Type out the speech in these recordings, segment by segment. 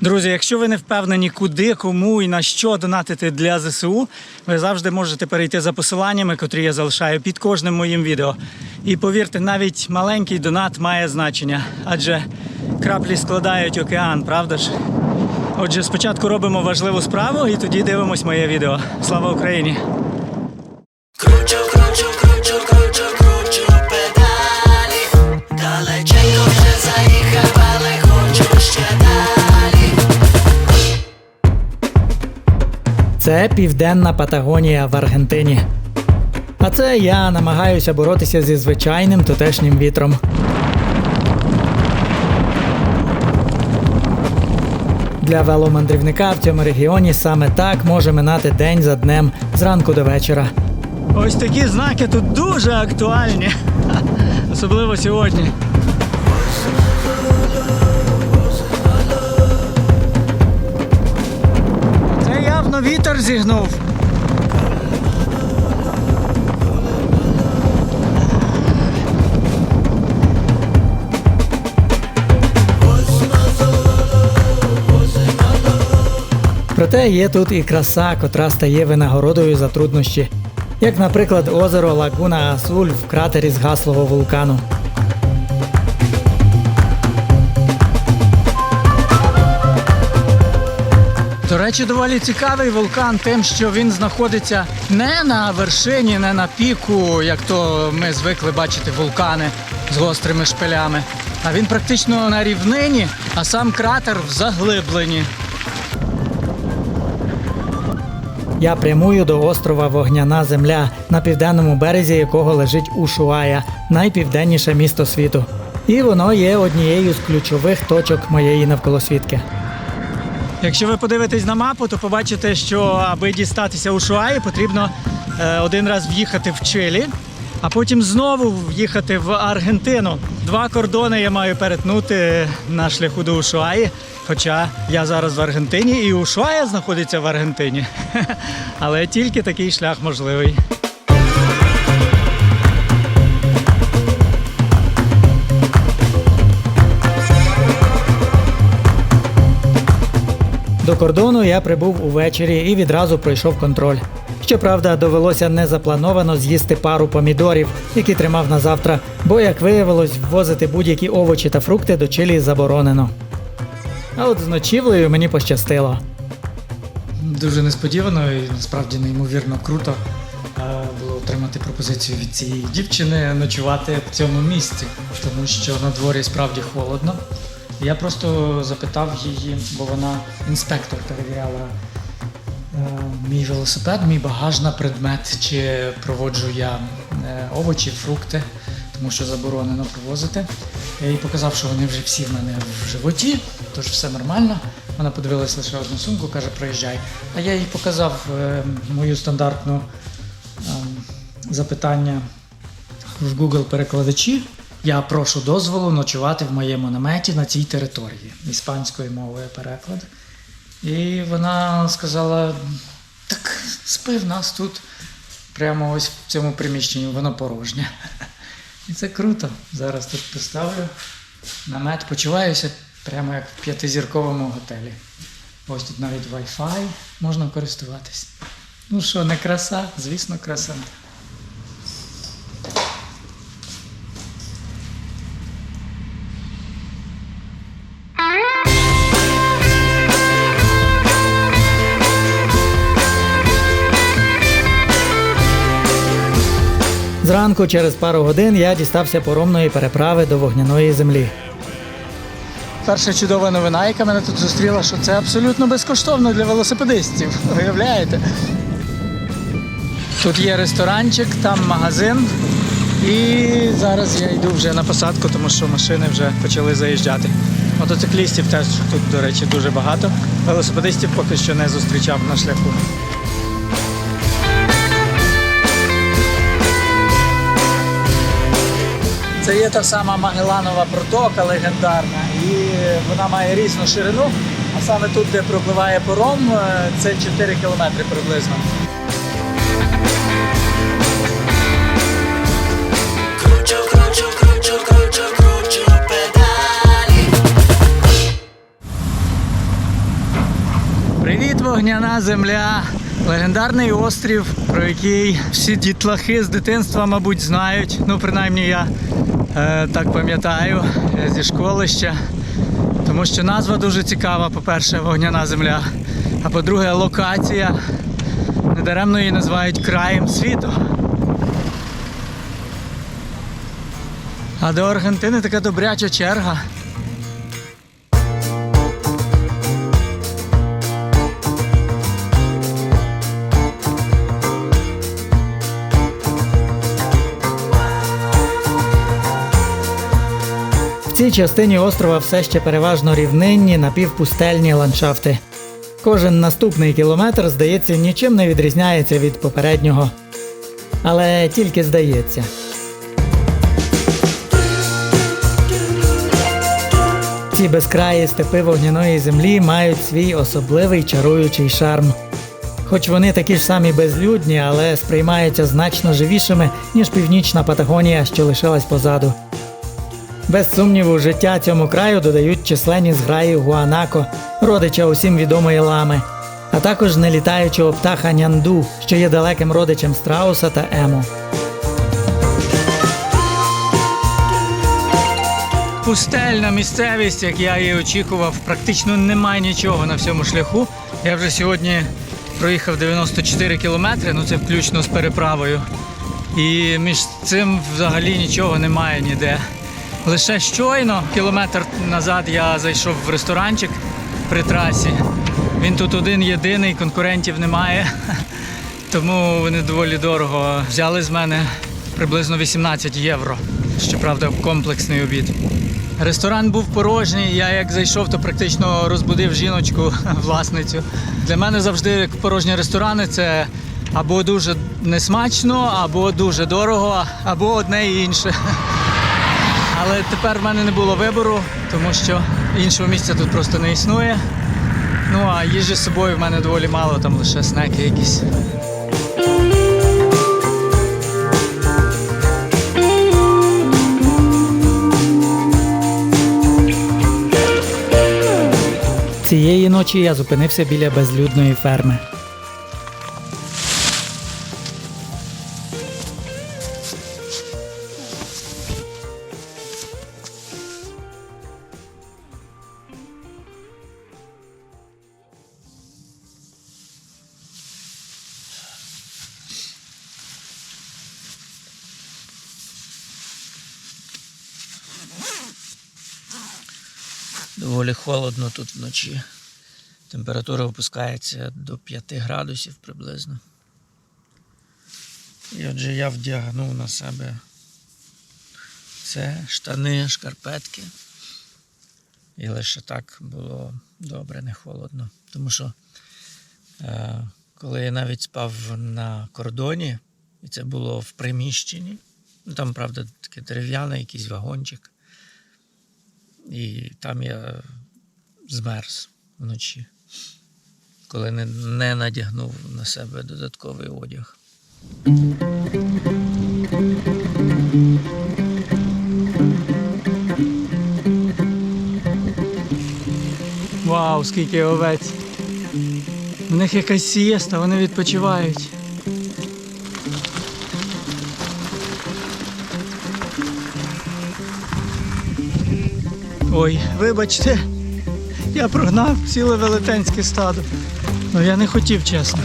Друзі, якщо ви не впевнені, куди, кому і на що донатити для ЗСУ, ви завжди можете перейти за посиланнями, котрі я залишаю під кожним моїм відео. І повірте, навіть маленький донат має значення, адже краплі складають океан, правда ж? Отже, спочатку робимо важливу справу і тоді дивимось моє відео. Слава Україні! Це південна Патагонія в Аргентині. А це я намагаюся боротися зі звичайним тутешнім вітром. Для веломандрівника в цьому регіоні саме так може минати день за днем зранку до вечора. Ось такі знаки тут дуже актуальні, особливо сьогодні. Це вітер зігнув. Проте є тут і краса, котра стає винагородою за труднощі, як, наприклад, озеро Лагуна Асуль в кратері згаслого вулкану. До речі, доволі цікавий вулкан тим, що він знаходиться не на вершині, не на піку, як то ми звикли бачити вулкани з гострими шпилями. А він практично на рівнині, а сам кратер в заглибленні. Я прямую до острова Вогняна Земля, на південному березі якого лежить Ушуая, найпівденніше місто світу. І воно є однією з ключових точок моєї навколосвітки. Якщо ви подивитесь на мапу, то побачите, що аби дістатися у Шуаї, потрібно е, один раз в'їхати в Чилі, а потім знову в'їхати в Аргентину. Два кордони я маю перетнути на шляху до Ушуаї. Хоча я зараз в Аргентині і Ушуая знаходиться в Аргентині. Але тільки такий шлях можливий. До кордону я прибув увечері і відразу пройшов контроль. Щоправда, довелося незаплановано з'їсти пару помідорів, які тримав на завтра, бо, як виявилось, ввозити будь-які овочі та фрукти до Чилі заборонено. А от з ночівлею мені пощастило. Дуже несподівано і насправді неймовірно круто було отримати пропозицію від цієї дівчини ночувати в цьому місці, тому що на дворі справді холодно. Я просто запитав її, бо вона інспектор перевіряла е, мій велосипед, мій багаж на предмет, чи проводжу я е, овочі, фрукти, тому що заборонено провозити. Я їй показав, що вони вже всі в мене в животі, тож все нормально. Вона подивилась лише одну сумку, каже, проїжджай. А я їй показав е, мою стандартну е, запитання в Google перекладачі. Я прошу дозволу ночувати в моєму наметі на цій території. Іспанською мовою переклад. І вона сказала: так спи в нас тут, прямо ось в цьому приміщенні, воно порожнє. І це круто. Зараз тут поставлю намет, почуваюся прямо як в п'ятизірковому готелі. Ось тут навіть Wi-Fi можна користуватись. Ну що, не краса? Звісно, краса. Зранку, через пару годин, я дістався поромної переправи до вогняної землі. Перша чудова новина, яка мене тут зустріла, що це абсолютно безкоштовно для велосипедистів. Уявляєте? Тут є ресторанчик, там магазин. І зараз я йду вже на посадку, тому що машини вже почали заїжджати. Мотоциклістів теж тут, до речі, дуже багато. Велосипедистів поки що не зустрічав на шляху. Це є та сама Магеланова протока легендарна, і вона має різну ширину. А саме тут, де пропливає пором, е, це 4 кілометри приблизно. Привіт, вогняна земля! Легендарний острів, про який всі дітлахи з дитинства, мабуть, знають. Ну, принаймні я е, так пам'ятаю е, зі школи ще. Тому що назва дуже цікава, по-перше, вогняна земля. А по-друге, локація. Недаремно її називають краєм світу. А до Аргентини така добряча черга. Цій частині острова все ще переважно рівнинні напівпустельні ландшафти. Кожен наступний кілометр, здається, нічим не відрізняється від попереднього. Але тільки здається. Ці безкраї степи вогняної землі мають свій особливий чаруючий шарм. Хоч вони такі ж самі безлюдні, але сприймаються значно живішими, ніж північна Патагонія, що лишилась позаду. Без сумніву, життя цьому краю додають численні зграї гуанако, родича усім відомої лами, а також нелітаючого птаха нянду, що є далеким родичем страуса та ему. Пустельна місцевість, як я її очікував, практично немає нічого на всьому шляху. Я вже сьогодні проїхав 94 кілометри, ну це включно з переправою. І між цим взагалі нічого немає ніде. Лише щойно, кілометр назад, я зайшов в ресторанчик при трасі. Він тут один єдиний, конкурентів немає. Тому вони доволі дорого взяли з мене приблизно 18 євро. Щоправда, комплексний обід. Ресторан був порожній. Я як зайшов, то практично розбудив жіночку, власницю. Для мене завжди порожні ресторани це або дуже несмачно, або дуже дорого, або одне і інше. Але тепер в мене не було вибору, тому що іншого місця тут просто не існує. Ну а їжі з собою в мене доволі мало, там лише снеки якісь. Цієї ночі я зупинився біля безлюдної ферми. Доволі холодно тут вночі. Температура опускається до 5 градусів приблизно. І отже я вдягнув на себе це штани, шкарпетки. І лише так було добре, не холодно. Тому що е, коли я навіть спав на кордоні, і це було в приміщенні, ну там, правда, таке дерев'яне, якийсь вагончик. І там я змерз вночі, коли не, не надягнув на себе додатковий одяг. Вау, скільки овець. У них якась сієста, вони відпочивають. Ой, вибачте, я прогнав ціле велетенське стадо. Ну я не хотів, чесно.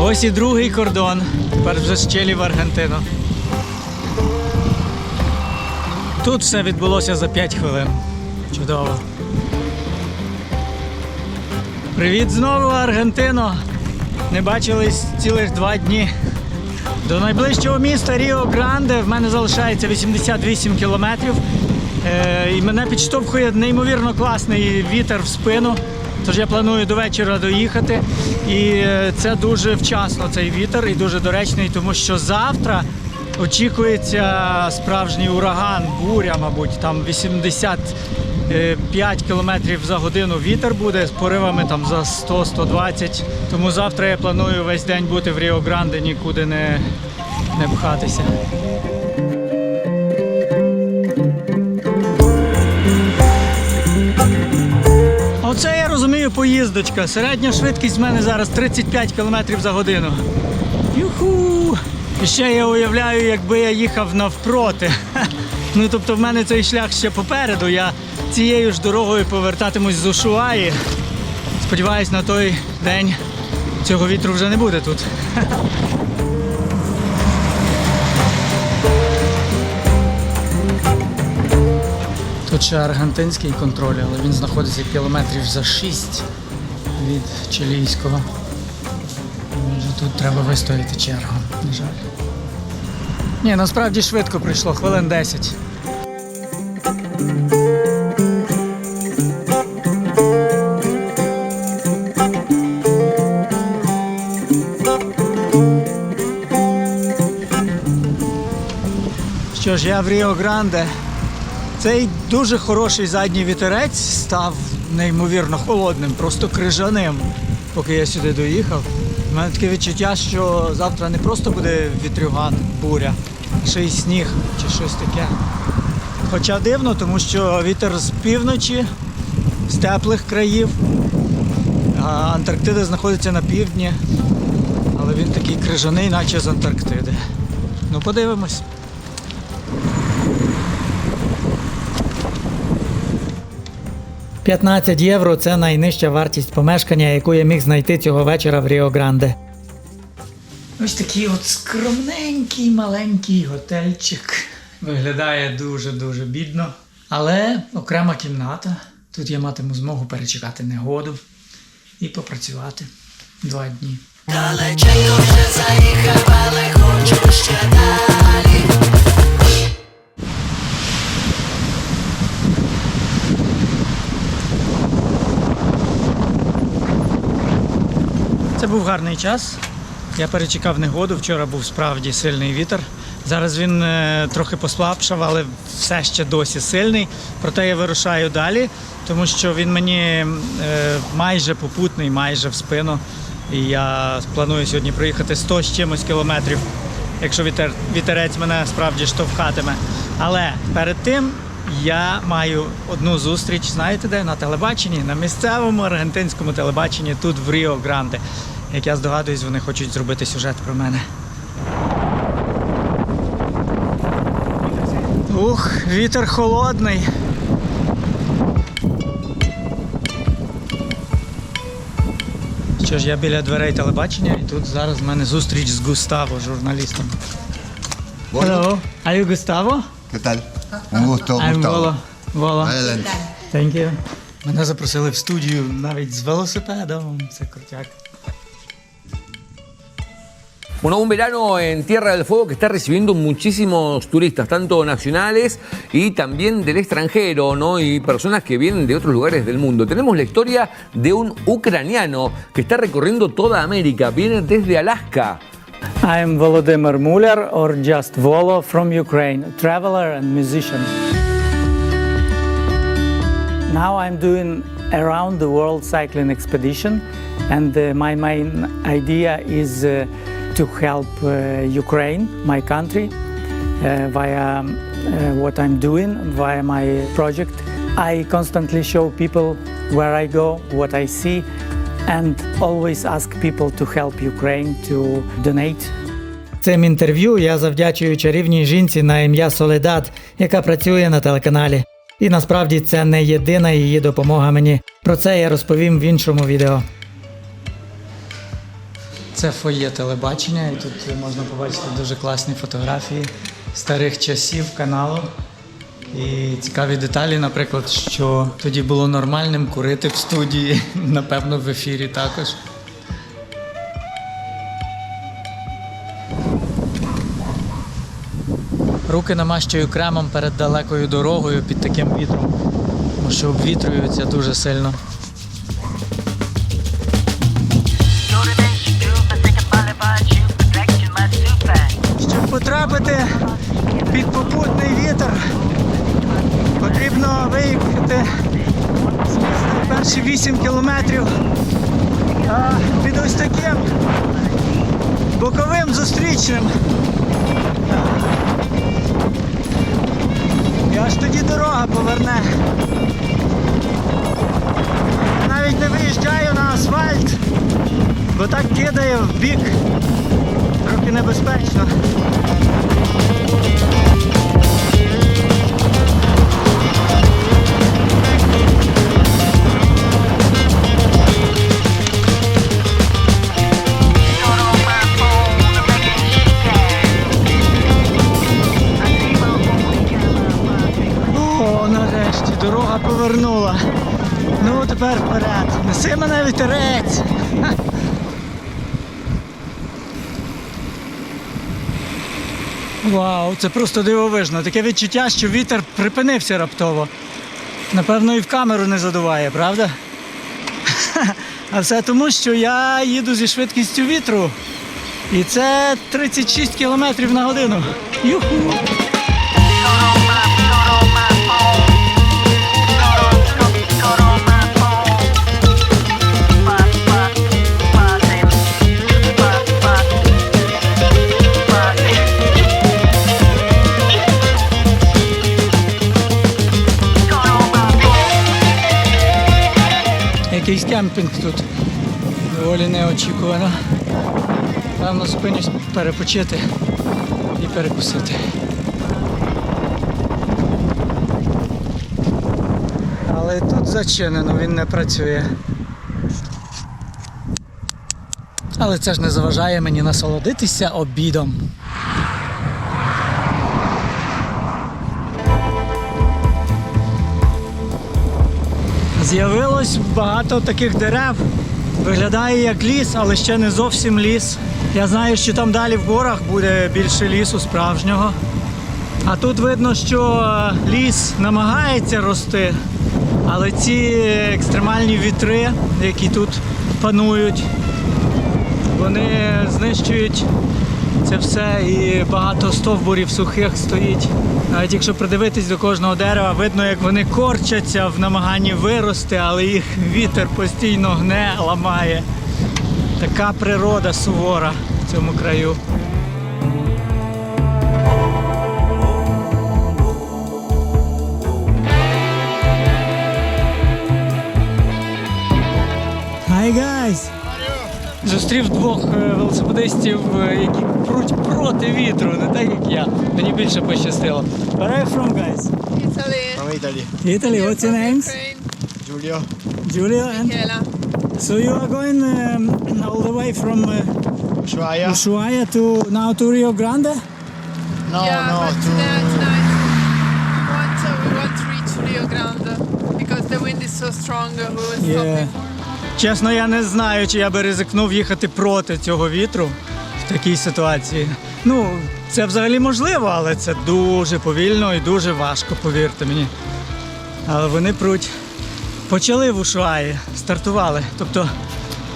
Ось і другий кордон. Тепер вже з Чилі в Аргентину. Тут все відбулося за 5 хвилин. Чудово. Привіт знову, Аргентино! Не бачились цілих два дні. До найближчого міста Ріо Гранде в мене залишається 88 кілометрів. Е, і мене підштовхує неймовірно класний вітер в спину. Тож я планую до вечора доїхати. І е, це дуже вчасно цей вітер і дуже доречний, тому що завтра очікується справжній ураган, буря, мабуть, там 80 е, 5 км за годину вітер буде з поривами там за 100-120. Тому завтра я планую весь день бути в Ріо Гранде, нікуди не, не пхатися. Оце я розумію поїздочка. Середня швидкість в мене зараз 35 км за годину. Юху! Ще я уявляю, якби я їхав навпроти. Ну тобто в мене цей шлях ще попереду. Я цією ж дорогою повертатимусь з Ушуаї. Сподіваюсь, на той день цього вітру вже не буде тут. Тут ще аргентинський контроль, але він знаходиться кілометрів за 6 від чилійського. Тут треба вистояти чергу, на жаль. Ні, насправді швидко прийшло, хвилин 10. Що ж, я в Ріо Гранде. Цей дуже хороший задній вітерець став неймовірно холодним, просто крижаним, поки я сюди доїхав. Мене таке відчуття, що завтра не просто буде вітрюган, буря, ще й сніг чи щось таке. Хоча дивно, тому що вітер з півночі, з теплих країв. А Антарктида знаходиться на півдні, але він такий крижаний, наче з Антарктиди. Ну, подивимось. – 15 євро це найнижча вартість помешкання, яку я міг знайти цього вечора в Ріо Гранде. Ось такий от скромненький маленький готельчик. Виглядає дуже-дуже бідно. Але окрема кімната. Тут я матиму змогу перечекати негоду і попрацювати два дні. Далеченько вже заїхав, але хочу ще далі. Був гарний час. Я перечекав негоду. Вчора був справді сильний вітер. Зараз він е, трохи послабшав, але все ще досі сильний. Проте я вирушаю далі, тому що він мені е, майже попутний, майже в спину. І я планую сьогодні проїхати 100 з чимось кілометрів, якщо вітер, вітерець мене справді штовхатиме. Але перед тим я маю одну зустріч, знаєте де? На телебаченні, на місцевому аргентинському телебаченні тут в Ріо Гранде. Як я здогадуюсь, вони хочуть зробити сюжет про мене. Ух, вітер холодний. Що ж, я біля дверей телебачення, і тут зараз в мене зустріч з Густаво, журналістом. Hello, are you Gustavo? ¿Qué tal? Un gusto, I'm Gustavo. Volo. Volo. Adelante. Thank you. Мене запросили в студію навіть з велосипедом. Це крутяк. Bueno, un verano en Tierra del Fuego que está recibiendo muchísimos turistas, tanto nacionales y también del extranjero, ¿no? Y personas que vienen de otros lugares del mundo. Tenemos la historia de un ucraniano que está recorriendo toda América, viene desde Alaska. I'm Volodymyr Muller, or just Volo, from Ukraine, traveler and musician. Now I'm doing around the world cycling expedition, and uh, my main idea is uh, to help uh, Ukraine, my country, uh, via um, uh, what I'm doing, via my project. I constantly show people where I go, what I see, and always ask people to help Ukraine to donate Цим інтерв'ю я завдячую чарівній жінці на ім'я Соледат, яка працює на телеканалі. І насправді це не єдина її допомога мені. Про це я розповім в іншому відео. Це фоє телебачення, і тут можна побачити дуже класні фотографії старих часів каналу. І цікаві деталі, наприклад, що тоді було нормальним курити в студії, напевно, в ефірі також. Руки намащую кремом перед далекою дорогою під таким вітром, тому що обвітрюються дуже сильно. Під попутний вітер, Потрібно виїхати перші 8 кілометрів а, під ось таким боковим зустрічним. І аж тоді дорога поверне. Навіть не виїжджаю на асфальт, бо так кидає в бік. Трохи небезпечно. Тепер вперед. Неси мене вітерець. Вау, це просто дивовижно. Таке відчуття, що вітер припинився раптово. Напевно, і в камеру не задуває, правда? А все тому, що я їду зі швидкістю вітру. І це 36 км на годину. Юху! Якийсь кемпінг тут. Доволі неочікувано. Певно, зупинюсь перепочити і перекусити. Але тут зачинено, він не працює. Але це ж не заважає мені насолодитися обідом. З'явилось багато таких дерев. Виглядає як ліс, але ще не зовсім ліс. Я знаю, що там далі в горах буде більше лісу справжнього. А тут видно, що е, ліс намагається рости, але ці екстремальні вітри, які тут панують, вони знищують це все і багато стовбурів сухих стоїть. Навіть якщо придивитись до кожного дерева, видно, як вони корчаться в намаганні вирости, але їх вітер постійно гне, ламає. Така природа сувора в цьому краю. Hi guys! Зустрів двох е, велосипедистів, е, які пруть проти вітру, не так як я. Мені більше пощастило. Where are you from, guys? Italy. From Italy. Italy, what's your names? Ukraine. Giulio. And... Michela. So you are going um, all the way from uh, Ushuaia? Ushuaia to now to Rio Grande? No, yeah, no, but to... tonight, tonight we want, uh, we want to reach Rio Grande because the wind is so strong. uh, We will stop Yeah. before. Чесно, я не знаю, чи я би ризикнув їхати проти цього вітру в такій ситуації. Ну, це взагалі можливо, але це дуже повільно і дуже важко, повірте мені. Але вони пруть. Почали в Ушуаї, стартували. Тобто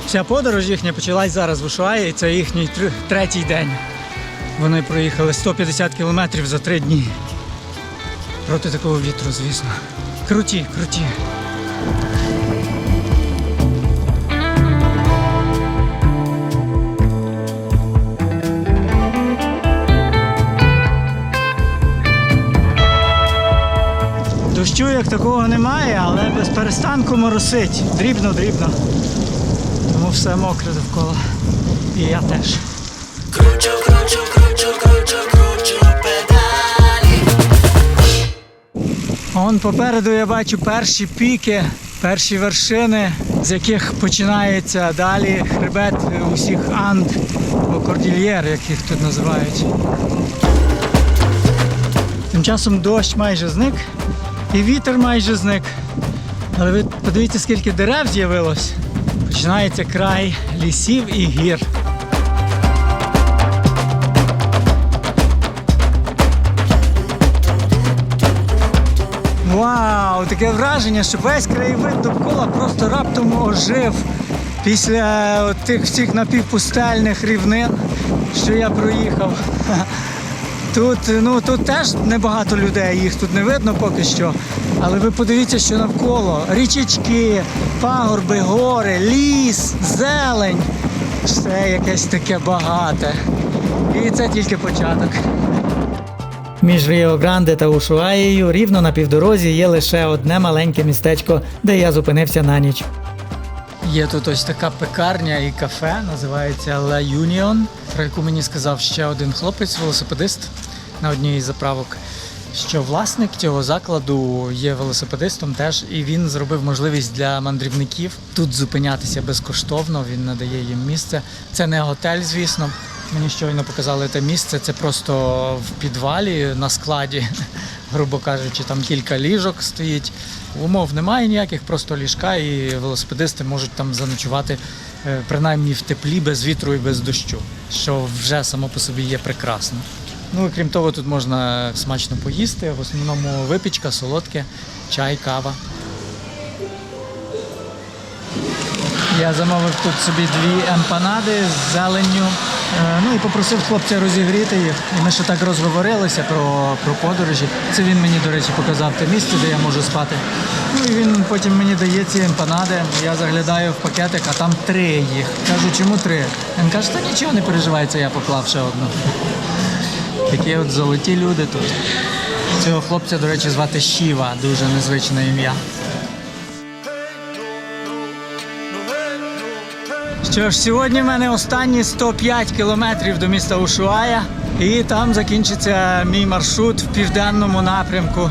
вся подорож їхня почалась зараз в Ушуаї, і це їхній тр- третій день. Вони проїхали 150 кілометрів за три дні. Проти такого вітру, звісно. Круті, круті. Дощу як такого немає, але без перестанку моросить. Дрібно-дрібно. Тому все мокре довкола. І я теж. Кручу, кручу, кручу, кручу, кручу педалі. Он попереду я бачу перші піки, перші вершини, з яких починається далі хребет усіх Анд, або кордільєр, як їх тут називають. Тим часом дощ майже зник і вітер майже зник. Але ви подивіться, скільки дерев з'явилось. Починається край лісів і гір. Вау, таке враження, що весь краєвид довкола просто раптом ожив після тих всіх напівпустельних рівнин, що я проїхав. Тут, ну, тут теж небагато людей, їх тут не видно поки що. Але ви подивіться, що навколо. Річечки, пагорби, гори, ліс, зелень. Все якесь таке багате. І це тільки початок. Між Ріо Гранде та Ушуаєю рівно на півдорозі є лише одне маленьке містечко, де я зупинився на ніч. Є тут ось така пекарня і кафе, називається La Union, про яку мені сказав ще один хлопець, велосипедист на одній із заправок. Що власник цього закладу є велосипедистом теж, і він зробив можливість для мандрівників тут зупинятися безкоштовно. Він надає їм місце. Це не готель, звісно. Мені щойно показали те місце. Це просто в підвалі на складі, грубо кажучи, там кілька ліжок стоїть. Умов немає ніяких, просто ліжка, і велосипедисти можуть там заночувати е, принаймні в теплі, без вітру і без дощу, що вже само по собі є прекрасно. Ну крім того, тут можна смачно поїсти. В основному випічка, солодке, чай, кава. Я замовив тут собі дві емпанади з зеленню. Е, Ну і попросив хлопця розігріти їх. І ми ще так розговорилися про, про подорожі. Це він мені, до речі, показав те місце, де я можу спати. Ну і він потім мені дає ці емпанади. Я заглядаю в пакетик, а там три їх. Кажу, чому три? Він каже, та нічого не переживай, це я поклав ще одну. Такі от золоті люди тут. Цього хлопця, до речі, звати Шіва, дуже незвичне ім'я. Що ж, сьогодні в мене останні 105 кілометрів до міста Ушуая, і там закінчиться мій маршрут в південному напрямку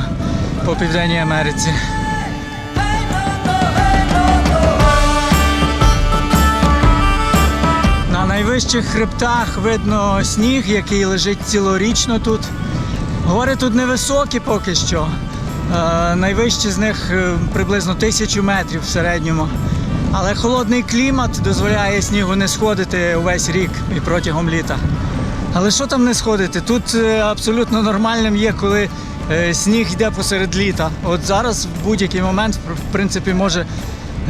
по Південній Америці. Найвищих хребтах видно сніг, який лежить цілорічно тут. Гори тут невисокі поки що. Е, найвищі з них е, приблизно тисячу метрів в середньому. Але холодний клімат дозволяє снігу не сходити увесь рік і протягом літа. Але що там не сходити? Тут е, абсолютно нормальним є, коли сніг йде посеред літа. От зараз в будь-який момент, в принципі, може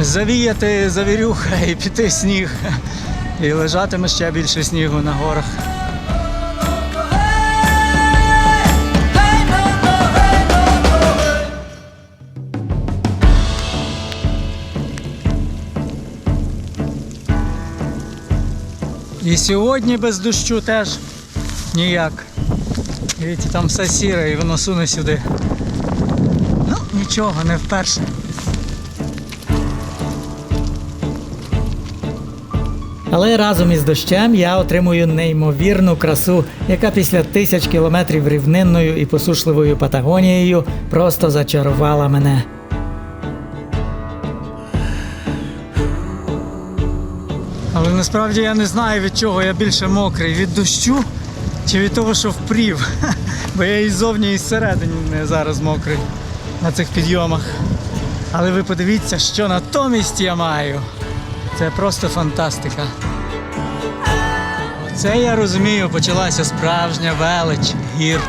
завіяти завірюха і піти сніг. І лежатиме ще більше снігу на горах. І сьогодні без дощу теж ніяк. Дивіться, там все сіре і воно суне сюди. Ну, нічого, не вперше. Але разом із дощем я отримую неймовірну красу, яка після тисяч кілометрів рівнинною і посушливою Патагонією просто зачарувала мене. Але насправді я не знаю від чого я більше мокрий. Від дощу чи від того, що впрів. Бо я і ззовні, і зсередині зараз мокрий на цих підйомах. Але ви подивіться, що натомість я маю. Це просто фантастика. Це я розумію, почалася справжня велич гір.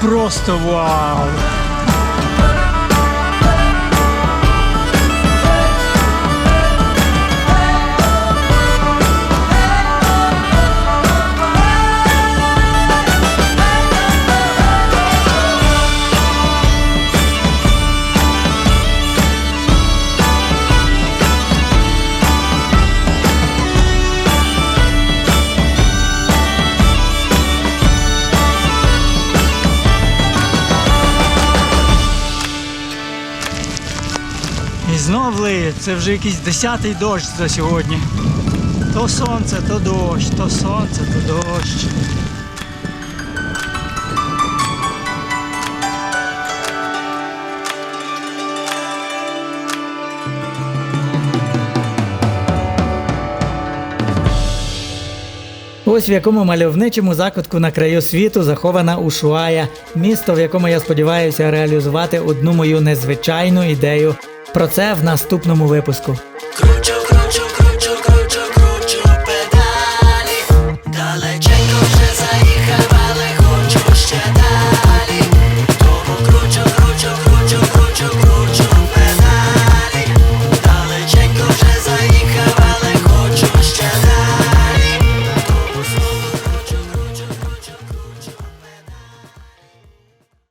Просто вау! Це вже якийсь десятий дощ за сьогодні. То сонце, то дощ, то сонце, то дощ. ось в якому мальовничому закутку на краю світу захована Ушуая, місто, в якому я сподіваюся реалізувати одну мою незвичайну ідею. Про це в наступному випуску.